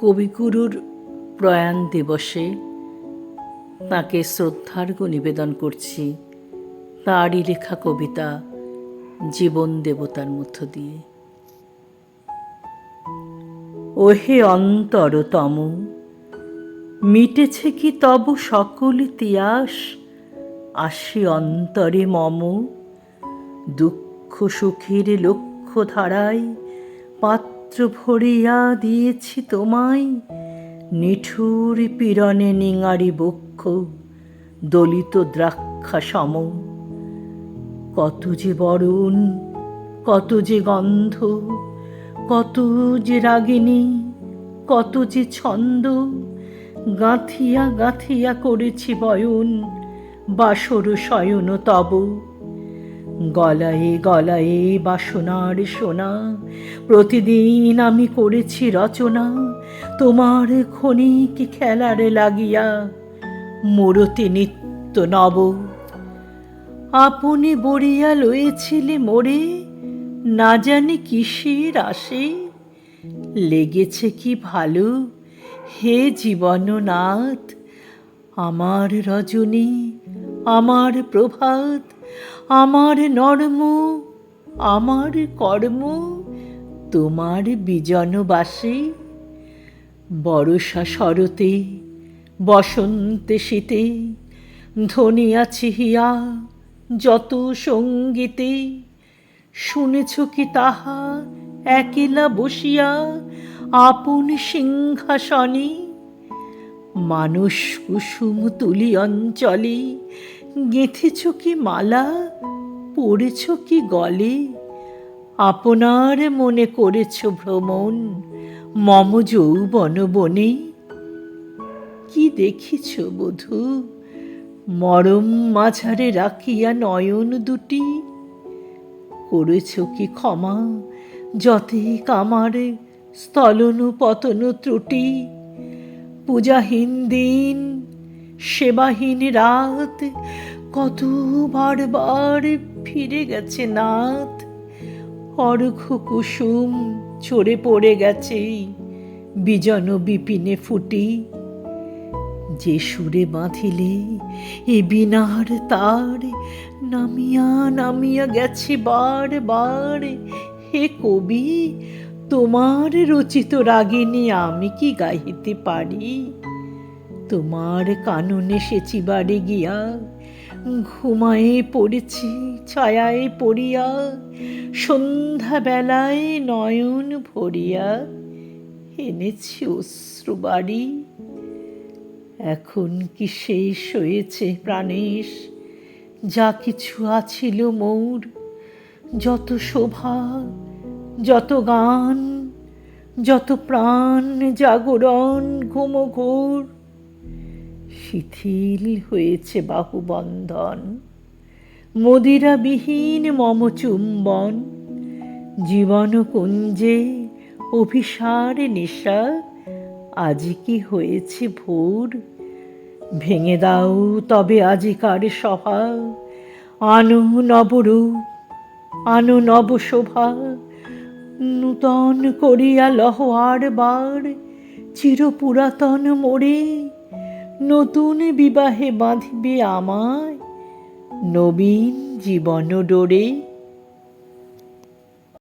কবিগুরুর প্রয়াণ দিবসে তাকে শ্রদ্ধার্ঘ নিবেদন করছি তারই লেখা কবিতা জীবন দেবতার মধ্য দিয়ে। ওহে অন্তরতম মিটেছে কি তব সকল তিয়াস আসি অন্তরে মম, দুঃখ সুখের লক্ষ্য ধারায় পাত্র ভরিয়া দিয়েছি তোমায়। নিঠুর পীড়নে নিঙারি বক্ষ, দলিত দ্রাক্ষা সম কত যে বরণ, কত যে গন্ধ, কত যে রাগিনী, কত যে ছন্দ, গাঁথিয়া গাঁথিয়া করেছি বয়ন, বাসর শয়ন তব। গলায়ে গলায়ে বাসনার সোনা, প্রতিদিন আমি করেছি রচনা, তোমার ক্ষণিক খেলার লাগিয়া মোরতে নিত্য নব। আপনি বড়িয়া লয়েছিলে মোরে, না জানি কিসের আসে, লেগেছে কি ভালো, হে জীবননাথ, আমার রজনী, আমার প্রভাত আমার নর্ম, আমার কর্ম, তোমার বিজনবাসী। বরষা শরতে, বসন্তে শীতে ধনিয়া ছিহিয়া যত সঙ্গীতে। শুনেছ কি তাহা, একেলা বসিয়া আপন সিংহাসনে? মানুষ কুসুম তুলি অঞ্চলে গেঁথেছ কি মালা, পড়েছ কি গলে? আপনার মনে করেছ ভ্রমণ, মম যৌবন বনে? কি দেখিছ বধূ, মরম মাঝারে রাখিয়া নয়ন দুটি? করেছ কি ক্ষমা যতে কামারে স্থলনু পতন ত্রুটি? পূজাহীন দিন সেবাহীন রাত কত বারবার ফিরে গেছে নাথ অর্ঘ কুসুম ছড়ে পড়ে গেছে বিজন বিপিনে ফুটি। যে সুরে বাঁধিলে এ বিনার তার, নামিয়া নামিয়া গেছে বার বার। হে কবি, তোমার রচিত রাগিনী আমি কি গাইতে পারি? তোমার কাননে সেচি বাড়ি গিয়া। ঘুমায়ে পড়েছি, ছায়ায় পড়িয়া। সন্ধ্যাবেলায় নয়ন ভরিয়া এনেছি অশ্রু বাড়ি। এখন কি শেষ হয়েছে প্রাণেশ? যা কিছু আছিল মৌর, যত শোভা, যত গান, যত প্রাণ জাগরণ ঘুমঘোর। শিথিল হয়েছে বাহুবন্ধন। মদিরাবিহীন মম চুম্বন জীবন কুঞ্জে অভিসার নেশা, আজ কি হয়েছে ভোর? ভেঙে দাও তবে আজিকার সভা, আনো নবরূপ, আনো নব শোভা নূতন করিয়া লহ আর বার চির পুরাতন মোড়ে নতুন বিবাহে বাঁধবে আমায়। নবীন জীবন ডোরে